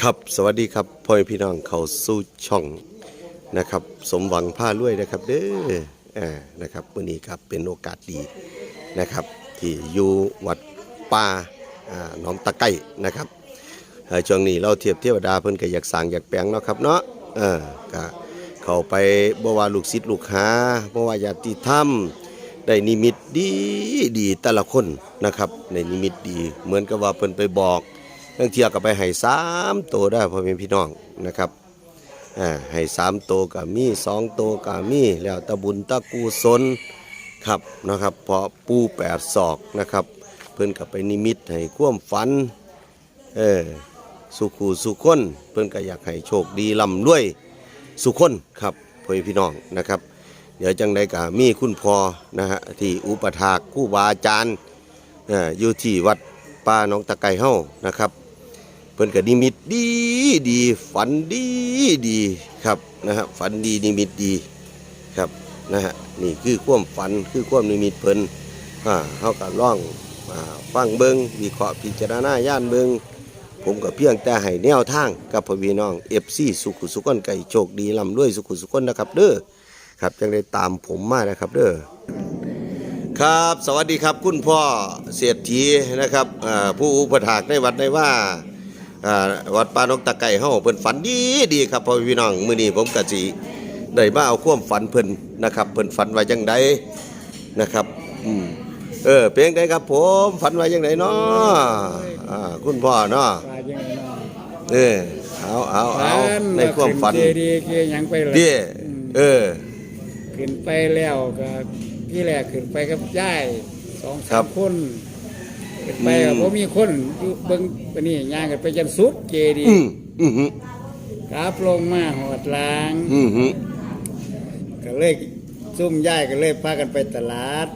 ครับสวัสดีครับพ่อแม่พี่น้องเขาสู้ช่องนะครับ สมหวังผ้ารวยนะครับเด้ออ่านะครับวันนี้ครับเป็นโอกาสดีนะครับ ที่อยู่วัดป่าอ่าหนองตะไก่นะครับเอ่อช่วงนี้เราเทียบเทวดาเพิ่นก็อยากสั่งอยากแปลงเนาะครับเนาะเออก็เข้าไปบ่ว่าลูกศิษย์ลูกหาบ่ว่าญาติธรรมได้นิมิตดีดีแต่ละคนนะครับในนิมิตดีเหมือนกับว่าเพิ่นไปบอก บางเทียก็ไปให้สามตัวได้พ่อแม่พี่น้องนะครับอ่าให้สามตัวก็มีสองตัวก็มีแล้วตะบุญตะกูศลครับนะครับเพราะปูแปดศอกนะครับ เพิ่นก็ไปนิมิตให้ควมฝันเออสุขูสุขคนเพิ่นก็อยากให้โชคดีร่ำรวยสุขคนครับพ่อแม่พี่น้องนะครับเดี๋ยวจังได้กะมีคุณพอนะฮะที่อุปถากผู้บาอาจารย์เอออยู่ที่วัดป่าหนองตะไคร้เฮ้านะครับ พิ่นก็นิมิตดีดีฝันดีดีครับนะฮะฝันดีนิมิตดีครับนะฮะนี่คือความฝันคือความนิมิตเพิ่นอ่าเฮาก็ล่องอ่าฟังเบิงวิเคราะห์พิจารณาย่านเบิงผมก็เพียงแต่ให้แนวทางกับพ่อพี่น้อง FC สุขุสุขคนไก่โชคดีร่ำรวยสุขุสุขคนนะครับ เด้อครับยังได้ตามผมมานะครับเด้อครับ สวัสดีครับคุณพ่อเศรษฐีนะครับผู้อุปถากในวัดในว่า วัดปานกตะไก่เฮาเพิ่นฝันดีดีครับพ่อพี่น้องมื้อนี้ผมก็สิได้มาเอาความฝันเพิ่นนะครับเพิ่นฝันไว้จังไดนะครับอืมเออเป็นจังไดครับผมฝันไว้จังไดเนาะอ่าคุณพ่อเนาะปลายังไงเนาะเออเอาเอาเอาในความฝันขึ้เจดีย์เกียยังไปเลยเด้เออขึ้นไปแล้วก็ที่แรกขึ้นไปกับย่ายสองครัสาบมคนขึ้น ไปก็อืมบ่มีคนอยู่เบิ่งปานนี้ย่างกันไปจนสุดเจดีอืย์มอืมฮึกราบลงมาหอดล้าง อืมฮึก็เลยซุ่มย่ายก็เลยพากันไปตลาด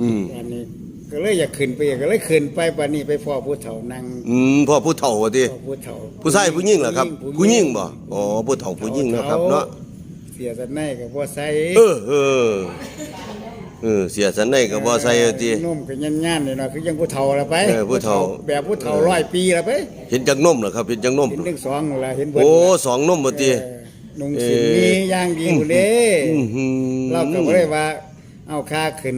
อืมวันนี้ก็เลยอยากขึ้นไปอีกก็เลยขึ้นไปปานนี้ไปพ่อผู้เฒ่านั่งอืมพ่อผู้เฒ่าว่าติพ่อผู้เฒ่าผู้ชายผู้หญิงเหรอครับ ผู้หญิงบ่อ๋อผู้เฒ่าผู้หญิงเนาะครับเนาะเสียสันในก็บ่ใส่เออเออ เออเสียสันในก็บ่ใส่เอาตินุ่มก็ยันย่านๆหน่อยๆคือยังผู้เฒ่าละไปเออผู้เฒ่าแบบผู้เฒ่าร้อยปีละไปเห็นจักนมเหรอครับเห็นจักนมเห็นทั้งสองละเห็นเบิดโอ้ละสองนมบ่ติเออนุ่งสินมีย่างดีอยู่เด้อือหือเราก็บ่ได้ว่า เอาค่าขึ้น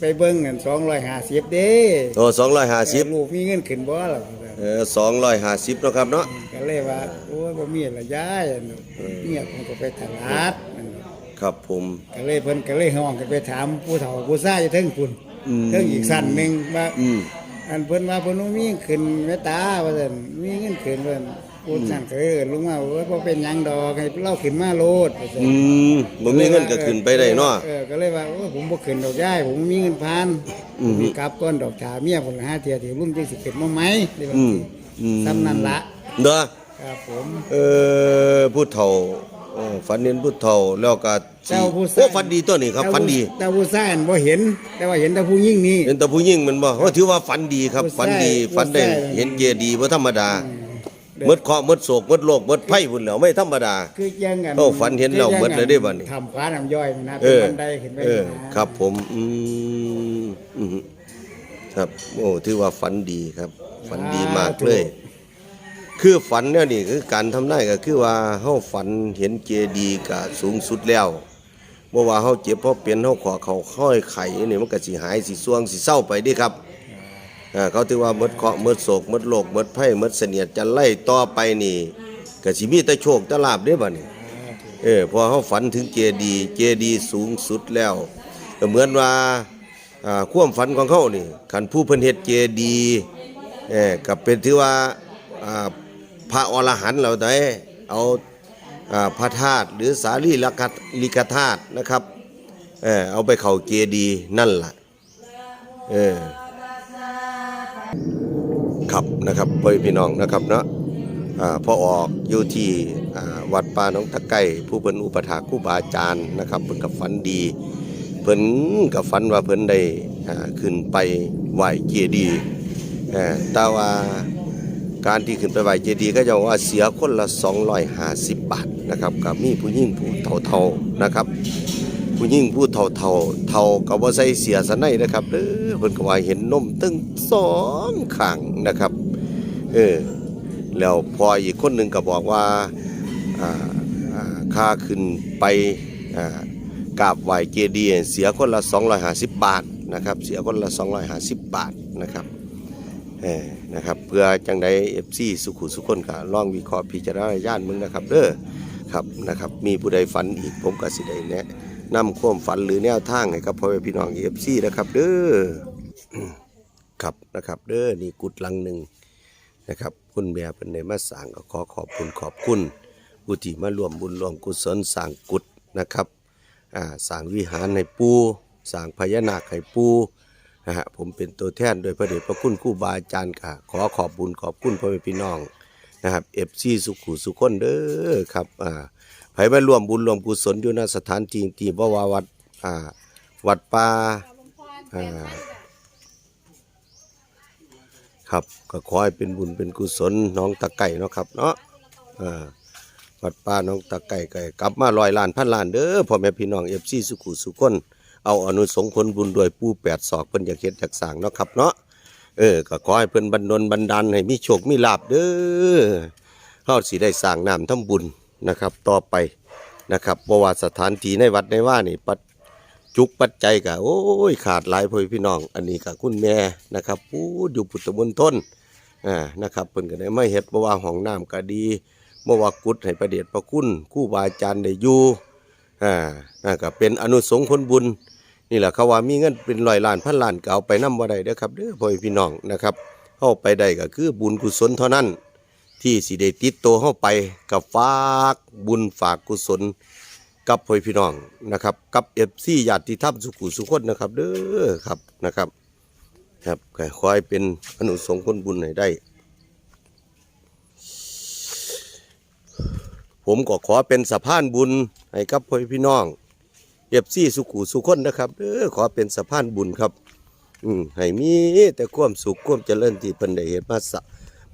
ไปเบิ่งนั่น250เด้โอ้250ลูกมีเงินขึ้นบ่ล่ะเออ250เนาะครับเนาะก็เลยว่าโอ้ยบ่มีละยายอันนั้นเนี่ยผมก็ไปตลาดนั่น ครับผมก็เลยเพิ่นก็เลยห้องกันไปถามผู้เฒ่าผู้ชายอยู่เทิงพุ่นอืมเทิงอีกสั้นหนึงว่าอืมอันเพิ่นว่าเพิ่นบ่มีขึ้นแม่ตาว่าซั่นมีเงินขึ้นเพิ่นผู้สั่นก็เอิ้นลงมาว่าบ่เป็นหยังดอกให้เราขึ้นมาโลดว่าซั่นอืมบ่มีเงินก็ขึ้นไปได้เนาะเออก็เลยว่าโอ้ผมบ่ขึ้นดอกยายผมมีเงินพันอืมมีกลับก้อนดอกถาเมียผมหาเที่ยที่รุ่นจังสิขึ้นมาไหมได้ว่าอืมสิอืมซ้ำนั่นละเด้อครับผมเออผู้เฒ่าเออฝันเห็นผู้เฒ่าแล้วก็สิเจ้าผู้โอ้ฝันดีตัวนี้ครับฝันดี แต่ผู้ชายนั่นบ่เห็น แต่ว่าเห็นแต่ผู้หญิงนี่เห็นแต่ผู้หญิงมันบ่ว่าถือว่าฝันดีครับผู้ชายฝันดีฝันได้ผู้ชาย เห็นเจดีย์บ่ธรรมดาเด้อหมดเคราะห์หมดโศกหมดโรคหมดภัยพุ่นแล้วไม่ธรรมดา คือยังกันโอ้ฝันเห็นแล้วหมดเลยเด้บัดนี้ ทำฟ้าน้ำย่อยนี่นะเอเป็นอบันไดขึ้นไปเออนะครับผมอืมอืมครับ โอ้ถือว่าฝันดีครับ ฝันดีมากเลย คือฝันเนี่ยนี่คือการทำได้ก็คือว่าเฮาฝันเห็นเจดีย์ก็สูงสุดแล้วบ่ว่าเฮาเจ็บเพราะเป็นเฮาขอเขาค่อยไข้นี่มันก็สิหายสิสวงสิเศร้าไปเดิครับอ่าเขาถือว่าหมดเคราะห์หมดโศกหมดโรคหมดภัยหมดเสนียดจะไล่ต่อไปนี่ก็สิมีแต่โชคแต่ลาภเด้บัดนี้เออพอเขาฝันถึงเจดีย์เจดีย์สูงสุดแล้วก็เหมือนว่าอ่าความฝันของเขานี่ขันผู้เพิ่นเฮ็ดเจดีย์เออก็เป็นถือว่าอ่า พระอรหันต์เราได้เอาพระธาตุหรือสารีลิกธาตุนะครับเออเอาไปเข้าเจดีย์นั่นล่ะเออครับนะครับพ่อพี่น้องนะครับเนาะอ่าพอออกอยู่ที่วัดป่าหนองตะไก่ผู้เพิ่นอุปถาครูบาอาจารย์นะครับเพิ่นกับฝันดี เพิ่นกับฝันว่าเพิ่นได้ขึ้นไปไหวเจดีย์เออแต่ว่า การที่ขึ้นไปไหวเจดีย์ก็จะว่าเสียคนละ 250 บาทนะครับกับมีผู้หญิงผู้เฒ่าๆนะครับ ผู้หญิงผู้เฒ่าเฒ่าเฒ่าก็บ่ใส่เสียสะในนะครับเด้อเพิ่นก็ว่าเห็นนมตึงสองข้างนะครับเออแล้วพออีกคนหนึ่งก็บอกว่าอ่าอ่าค่าขึ้นไปกราบไหวเจดีย์เสียคนละ 250 บาทนะครับ เสียคนละ 250 บาทนะครับ นะครับเพื่อจังไดเอฟซีสุขุสุคนก็ลองวิเคราะห์พิจารณาญาณมึงนะครับเด้อครับนะครับมีผู้ใดฝันอีกผมก็สิได้แนะนำความฝันหรือแนวทางให้กับพ่อแม่พี่น้องเอฟซีนะครับเด้อครับนะครับเด้อนี่กุดลังหนึ่งนะครับคุณแม่เป็นในมาสางก็ขอขอบคุณขอบคุณผู้ที่มาร่วมบุญร่วมกุศลสร้างกุดนะครับอ่าสร้างวิหารให้ปูสร้างพญานาคให้ปู นะฮะผมเป็นตัวแทนโดยพระเดชพระคุณครูบาอาจารย์ค่ะ ขอขอบบุญขอบคุณพ่อแม่พี่น้องนะครับเอฟซีสุขุสุขคนเด้อครับอ่าไผมาร่วมบุญร่วมกุศลอยู่ณสถานที่ที่บ่ว่าวัดอ่าวัดป่าอ่าครับก็ขอให้เป็นบุญเป็นกุศลน้องตะไก่เนาะครับเนาะอ่าวัดป้าน้องตะไก่ไก่กลับมาลอยล้านพันล้านเด้อพ่อแม่พี่น้องเอฟซีสุขุสุขคน เอาอนุสงส์ผลบุญด้วยปูแปดศอกเพิ่นอยากเฮ็ดอยากสร้างเนาะครับเนาะเออก็ขอให้เพิ่นบันดลบันดาลให้มีโชคมีลาภเด้อเฮาสิได้สร้างน้ำทำบุญนะครับ ต่อไปนะครับบ่ว่าสถานที่ในวัดในว่านี่ปัดจุกปัจจัยกะโอ้ยขาดหลายพ่อพี่น้อง อันนี้กะคุณแม่นะครับผู้อยู่พุทธมณฑลอ่านะครับเพิ่นก็ได้มาเฮ็ดบ่ว่าห้องน้ำก็ดีบ่ว่ากุดให้ประเดชพระคุณครูบาอาจารย์ได้อยู่อ่านั่นก็เป็นอนุสงฆ์ผลบุญ นี่แหละเขาว่ามีเงินเป็นร้อยล้านพันล้านก็เอาไปนำบ่ได้เด้อครับเด้อพ่อพี่น้องนะครับเฮาไปได้ก็คือบุญกุศลเท่านั้น ที่สิได้ติดตัวเฮาไปกับฝากบุญฝากกุศล กับพ่อพี่น้องนะครับ กับเอฟซีญาติธรรมสุขุสุขคนนะครับ เด้อครับนะครับครับก็ขอให้เป็นอนุสงฆ์ผลบุญให้ได้ ผมก็ขอเป็นสะพานบุญให้กับพ่อพี่น้อง เอฟซีสุขุสุขคนนะครับเด้อขอเป็นสะพานบุญครับ อืมให้มีแต่ความสุขความเจริญที่เพิ่นได้เฮ็ดมาสะ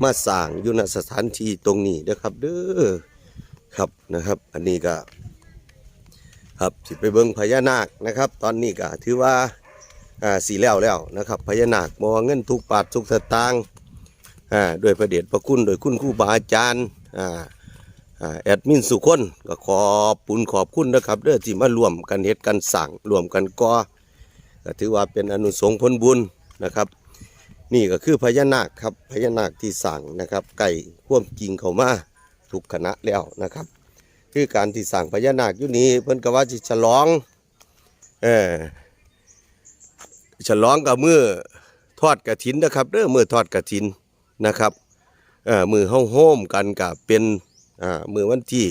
มาสร้างอยู่ณสถานที่ตรงนี้นะครับเด้อครับนะครับ อันนี้ก็ ครับสิไปเบิ่งพญานาคนะครับ ตอนนี้ก็ถือว่าอ่าสีแล้วแล้วนะครับพญานาคมองเงินทุกบาททุกสตางค์อ่าด้วยพระเดชพระคุณโดยคุณครูบาอาจารย์อ่า แอดมินสุคนก็ขอบปุญขอบคุณนะครับเด้อที่มาร่วมกันเฮ็ดกันสั่งร่วมกันก่อก็ถือว่าเป็นอนุสงผลบุญนะครับ นี่ก็คือพญานาคครับพญานาคที่สั่งนะครับไก่พ่วมจริงเข้ามาทุกคณะแล้วนะครับ คือการที่สั่งพญานาคอยู่นี้เพิ่นก็ว่าสิฉลองเออฉลองกับมือทอดกระถินนะครับเด้อมือทอดกระถินนะครับเออมือเฮาโฮมกันกับเป็น อ่ามือวันที่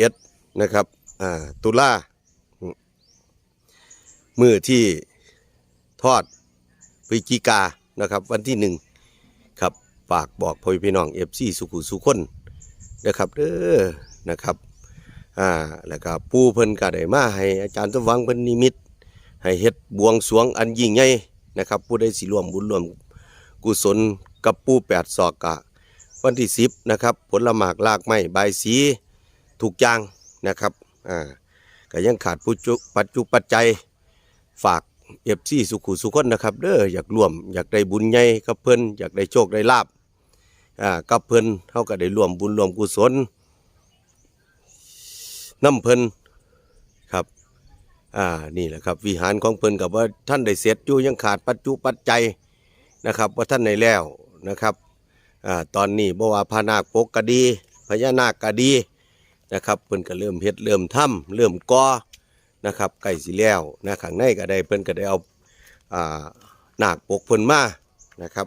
31 นะครับอ่าตุลามือที่ทอดพฤศจิกานะครับวันที่หนึ่งครับฝากบอกพ่อพี่น้อง FC สุขุสุคนนะครับเด้อนะครับอ่าแล้วก็ปูเพิ่นก็ได้มาให้อาจารย์สมหวังเพิ่นนิมิต ให้เฮ็ดบวงสวงอันยิ่งใหญ่นะครับ ผู้ใดสิร่วมบุญร่วมกุศลกับปูแปดศอกกะ วันที่10นะครับ ผลหมากลากไม้ใบสีถูกอย่างนะครับอ่าก็ยังขาดผู้จุปัจจุปัจจัยฝากเอฟซีสุขุสุขคนนะครับเด้ออยากร่วมอยากได้บุญใหญ่กับเพิ่นอยากได้โชคได้ลาบอ่ากับเพิ่นเฮาก็ได้ร่วมบุญร่วมกุศลน้ำเพิ่นครับอ่านี่แหละครับวิหารของเพิ่นกับว่าท่านได้เสร็จอยู่ยังขาดปัจจุปัจจัยนะครับ ว่าท่านได้แล้วนะครับ อ่าตอนนี้บ่ว่าพานาคปกก็ดีพญานาคก็ดีนะครับเพิ่นก็เริ่มเฮ็ดเริ่มทำเริ่มก่อนะครับใกล้สิแล้วนะข้างในก็ได้เพิ่นก็ได้เอาอ่านาคปกเพิ่นมานะครับ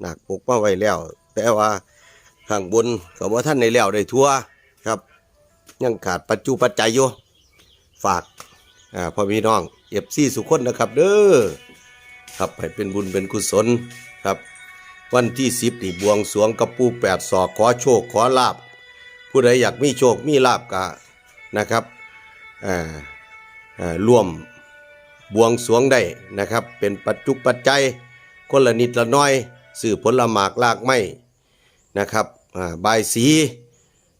หนักปกมาไว้แล้ว แต่ว่าข้างบนก็บ่ท่านในแล้วได้ทั่วครับ ยังขาดปัจจุปัจจัยอยู่ฝากอ่าพ่อพี่น้องเอฟซีสุขคนนะครับเด้อครับให้เป็นบุญเป็นกุศลครับ วันที่สิบนี่บวงสวงกับปูแปดศอกขอโชคขอลาบ ผู้ใดอยากมีโชคมีลาบกะนะครับร่วมบวงสวงได้นะครับ เป็นปัจจุปัจจัยคนละนิดละน้อยสื่อผลละหมากลากไม้นะครับบายสี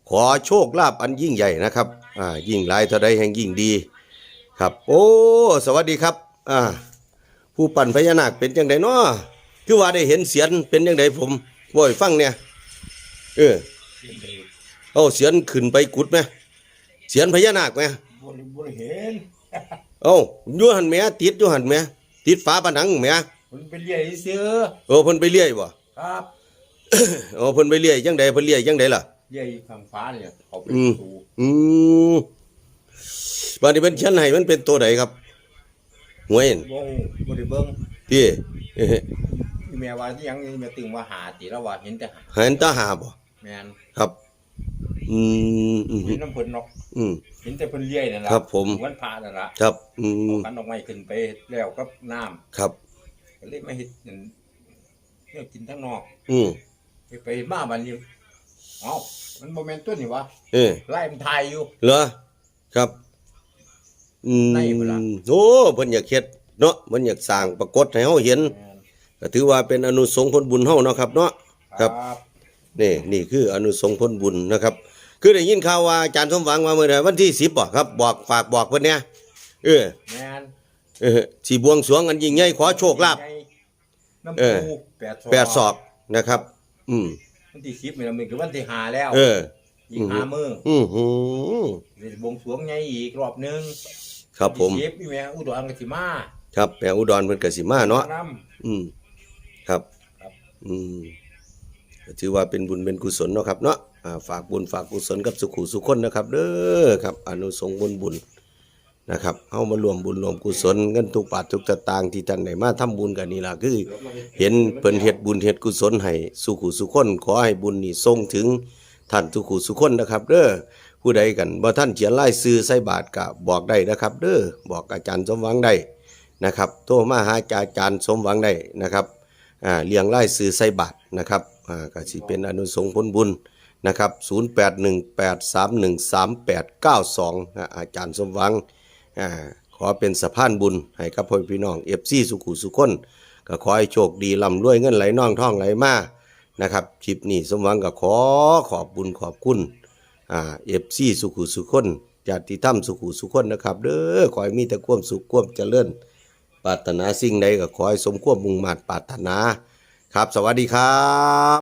ขอโชคลาภอันยิ่งใหญ่นะครับยิ่งหลายเท่าใดแห่งยิ่งดีครับ โอ้ สวัสดีครับผู้ปั่นพญานาคเป็นจังไดเนาะ คือว่าได้เห็นเสียนเป็นจังไดผมบ่อยฟังเนี่ยเออเอาเสียนขึ้นไปกุดไหมเสียนพญานาคไหมบ่ได้บ่ได้เห็นเอาอยู่หันแหม่ติดอยู่หันแหม่ติดฝาผนังแหม่มันเป็นเรื่อยซื่อโอ้เพิ่นไปเลี้ยบ่ครับโอ้เพิ่นไปเลี้ยจังใดเพิ่นเลี้ยจังใดล่ะเรื่อยทางฟ้าเนี่ยเขาไปอืมสู่อืมบัดนี้เพิ่นเขียนให้มันเป็นตัวใดครับหวยนั่นบ่ฮู้บ่ได้เบิ่ง ที่อีแม่ว่าที่ยังนี่แม่ตึงว่าหาติแล้วว่าเห็นแต่หาเหันแตาหาบ่แม่นครับ อืมเห็นน้ำเพิ่นเนาะอืมเห็นแต่เพิ่นเลื่อยนั่นล่ะครับ ผมวันพระนั่นล่ะครับ อืมกันออกไม้ขึ้นไปแล้วกับน้ำครับก็เลยมาเฮ็ดนั่นเนี่ยกินทั้งนอก อืมไปไปมาบัดนี้เอ้ามันบ่แม่นต์ตัวนี่วะเออไล่มันทายอยู่เหรอครับ อืมโอ้เพิ่นอยากเฮ็ด เนาะเพิ่นอยากสร้างปรากฏให้เฮาเห็นแม่นก็ถือว่าเป็นอนุสงส์ผลบุญเฮาเนาะครับเนาะครับครับ นี่นี่คืออนุสงส์ผลบุญนะครับ คือได้ยินข่าวว่าอาจารย์สมหวังว่ามื้อใดวันที่10บ่ครับ บอกฝากบอกเพิ่นเนี่ยเออแม่นเออสิบวงสรวงกันยิ่งใหญ่ขอโชคลาภ น้ำเออ ปูแปดศอกแปดศอกนะครับ อืมวันที่สิบนี่ละมันคือวันที่หาแล้วเออ อีกห้ามืออือหือเดี๋ยวบวงสรวงไงอีกรอบหนึงครับผมสิบอีแม่อุดรกันสิมา ครับแปลอุดรเพิ่นก็สิมาเนาะน้อืมครับครับ อืมก็ถือว่าเป็นบุญเป็นกุศลเนาะครับเนาะอ่าฝากบุญฝากกุศลกับสุขุสุขคนนะครับ เด้อครับ อนุสงส์บุญบุญนะครับเฮามารวมบุญรวมกุศลเงินทุกบาททุกสตางค์ที่ท่านได้มาทำบุญกันนี่ล่ะคือ เห็นเพิ่นเฮ็ดบุญเฮ็ดกุศลให้สุขุสุขคนขอให้บุญนี่ส่งถึงท่านสุขุสุขคนนะครับเด้อผู้ใดกันบ่ท่านเขียนรายชื่อใส่บาทก็บอกได้นะครับ เด้อบอกอาจารย์สมหวังได้ นะครับโทรมาหาอาจารย์สมหวังได้นะครับอ่าเลี้ยงไล่ซื้อใส่บัตรนะครับอ่าก็สิเป็นอนุสงส์ผลบุญนะครับ0818313892อ่าอาจารย์สมหวังอ่าขอเป็นสะพานบุญให้กับพ่อพี่น้อง FC สุขุสุขคนก็ขอให้โชคดีร่ำรวยเงินไหลน่องท่องไหลมานะครับคลิปนี้สมหวังก็ขอขอบบุญขอบคุณอ่า FC สุขุสุขคนญาติธรรมสุขุสุขคนนะครับเด้อขอให้มีแต่ความสุขความเจริญ ปรารถนาสิ่งใดก็ขอให้สมควบมุ่งมั่นปรารถนา ครับ สวัสดีครับ